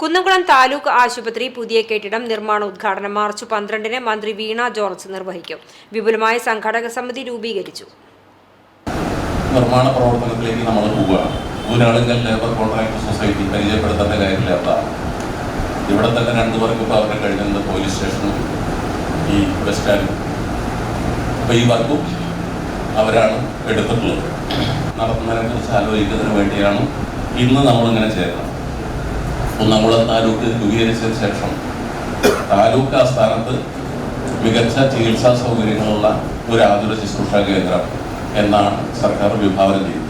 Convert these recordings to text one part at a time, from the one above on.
കുന്നംകുളം താലൂക്ക് ആശുപത്രി പുതിയ കെട്ടിടം നിർമ്മാണ ഉദ്ഘാടനം മാർച്ച് പന്ത്രണ്ടിന് മന്ത്രി വീണ ജോർജ് നിർവഹിക്കും. വിപുലമായ സംഘാടക സമിതി രൂപീകരിച്ചു. നിർമ്മാണ പ്രവർത്തനത്തിലേക്ക് നമ്മൾ പോവുകയാണ് ഊരാളുങ്കൽ ലേബർ കോൺട്രാക്ട് സൊസൈറ്റി പരിചയപ്പെടുത്തേണ്ട കാര്യമില്ലാത്ത ഇവിടെ തന്നെ രണ്ടു പേർക്ക് ഇപ്പോൾ അവരുടെ കഴിഞ്ഞിട്ടുണ്ട് പോലീസ് സ്റ്റേഷനും ഈ ബസ് സ്റ്റാൻഡും അപ്പോൾ ഈ വർക്കും അവരാണ് എടുത്തിട്ടുള്ളത്. നടത്തുന്നതിനെ കുറിച്ച് ആലോചിക്കുന്നതിന് വേണ്ടിയാണ് ഇന്ന് നമ്മളിങ്ങനെ ചേരുന്നത് കുന്നംകുളം താലൂക്ക് രൂപീകരിച്ചതിന് ശേഷം താലൂക്ക് ആസ്ഥാനത്ത് മികച്ച ചികിത്സാ സൗകര്യങ്ങളുള്ള ഒരു ആതുര ശുശ്രൂഷ കേന്ദ്രം എന്നാണ് സർക്കാർ വിഭാവനം ചെയ്യുന്നത്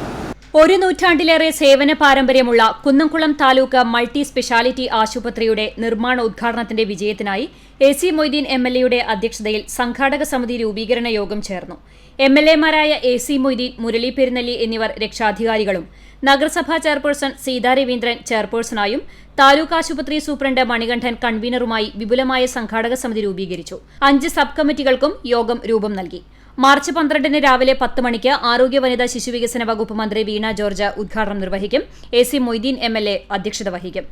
ഒരു നൂറ്റാണ്ടിലേറെ സേവന പാരമ്പര്യമുള്ള കുന്നംകുളം താലൂക്ക് മൾട്ടി സ്പെഷ്യാലിറ്റി ആശുപത്രിയുടെ നിർമ്മാണ ഉദ്ഘാടനത്തിന്റെ വിജയത്തിനായി A C Moideen M L എയുടെ അധ്യക്ഷതയിൽ സംഘാടക സമിതി രൂപീകരണ യോഗം ചേർന്നു. എം എൽ എമാരായ എ സി മൊയ്തീൻ മുരളി പെരുന്നല്ലി എന്നിവർ രക്ഷാധികാരികളും നഗരസഭാ ചെയർപേഴ്സൺ സീതാ രവീന്ദ്രൻ ചെയർപേഴ്സണായും താലൂക്ക് ആശുപത്രി സൂപ്രണ്ട് മണികണ്ഠൻ കൺവീനറുമായി വിപുലമായ സംഘാടക സമിതി രൂപീകരിച്ചു. അഞ്ച് സബ് കമ്മിറ്റികൾക്കും യോഗം രൂപം നൽകി. മാർച്ച് പന്ത്രണ്ടിന് രാവിലെ പത്ത് മണിക്ക് ആരോഗ്യ വനിതാ ശിശുവികസന വകുപ്പ് മന്ത്രി വീണ ജോർജ് ഉദ്ഘാടനം നിർവഹിക്കും. A C Moideen M L A അധ്യക്ഷത വഹിക്കും.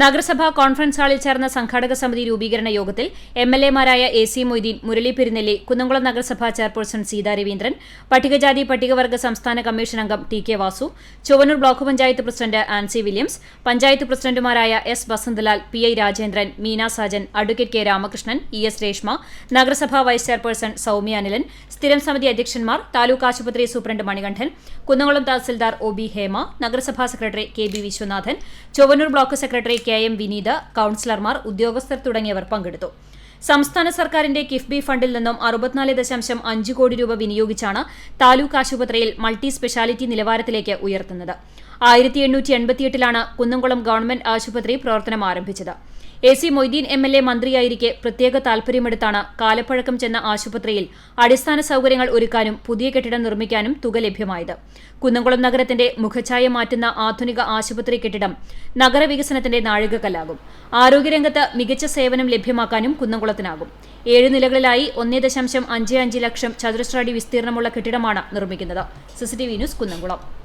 നഗരസഭാ കോൺഫറൻസ് ഹാളിൽ ചേർന്ന സംഘാടക സമിതി രൂപീകരണ യോഗത്തിൽ എം എൽ എമാരായ എ സി മൊയ്തീൻ മുരളി പെരുന്നെല്ലി കുന്നംകുളം നഗരസഭാ ചെയർപേഴ്സൺ സീതാ രവീന്ദ്രൻ പട്ടികജാതി പട്ടികവർഗ സംസ്ഥാന കമ്മീഷൻ അംഗം T K Vasu Chowwannur block panchayat president Ancy Williams panchayat പ്രസിഡന്റുമാരായ S Vasanthalal P I Rajendran Meena Sajan advocate K Ramakrishnan E S Reshma നഗരസഭാ വൈസ് ചെയർപേഴ്സൺ സൌമ്യ അനിലൻ സ്ഥിരം സമിതി അധ്യക്ഷന്മാർ താലൂക്ക് ആശുപത്രി superintendent Manikandan Kunnamkulam tahsildar O B Hema നഗരസഭാ secretary K B Viswanathan Chowwannur block secretary K M Vineetha കൌൺസിലർമാർ ഉദ്യോഗസ്ഥർ തുടങ്ങിയവർ പങ്കെടുത്തു. സംസ്ഥാന സർക്കാരിന്റെ കിഫ്ബി ഫണ്ടിൽ നിന്നും അറുപത്തിനാല് ദശാംശം അഞ്ച് കോടി രൂപ വിനിയോഗിച്ചാണ് താലൂക്ക് ആശുപത്രിയിൽ മൾട്ടി സ്പെഷ്യാലിറ്റി നിലവാരത്തിലേക്ക് ഉയർത്തുന്നത്. ആയിരത്തി എണ്ണൂറ്റി എൺപത്തിയെട്ടിലാണ് കുന്നംകുളം ഗവൺമെന്റ് ആശുപത്രി പ്രവർത്തനം ആരംഭിച്ചത്. A C Moideen M L A മന്ത്രിയായിരിക്കെ പ്രത്യേക താൽപര്യമെടുത്താണ് കാലപ്പഴക്കം ചെന്ന ആശുപത്രിയിൽ അടിസ്ഥാന സൗകര്യങ്ങൾ ഒരുക്കാനും പുതിയ കെട്ടിടം നിർമ്മിക്കാനും തുക ലഭ്യമായത്. കുന്നംകുളം നഗരത്തിന്റെ മുഖഛായ മാറ്റുന്ന ആധുനിക ആശുപത്രി കെട്ടിടം നഗരവികസനത്തിന്റെ നാഴികക്കല്ലാകും. ആരോഗ്യരംഗത്ത് മികച്ച സേവനം ലഭ്യമാക്കാനും കുന്നംകുളത്തിനാകും. ഏഴ് നിലകളിലായി ഒന്നേ ദശാംശം അഞ്ച് അഞ്ച് ലക്ഷം ചതുരശ്ര അടി വിസ്തീർണമുള്ള കെട്ടിടമാണ് നിർമ്മിക്കുന്നത്. CCTV news Kunnamkulam.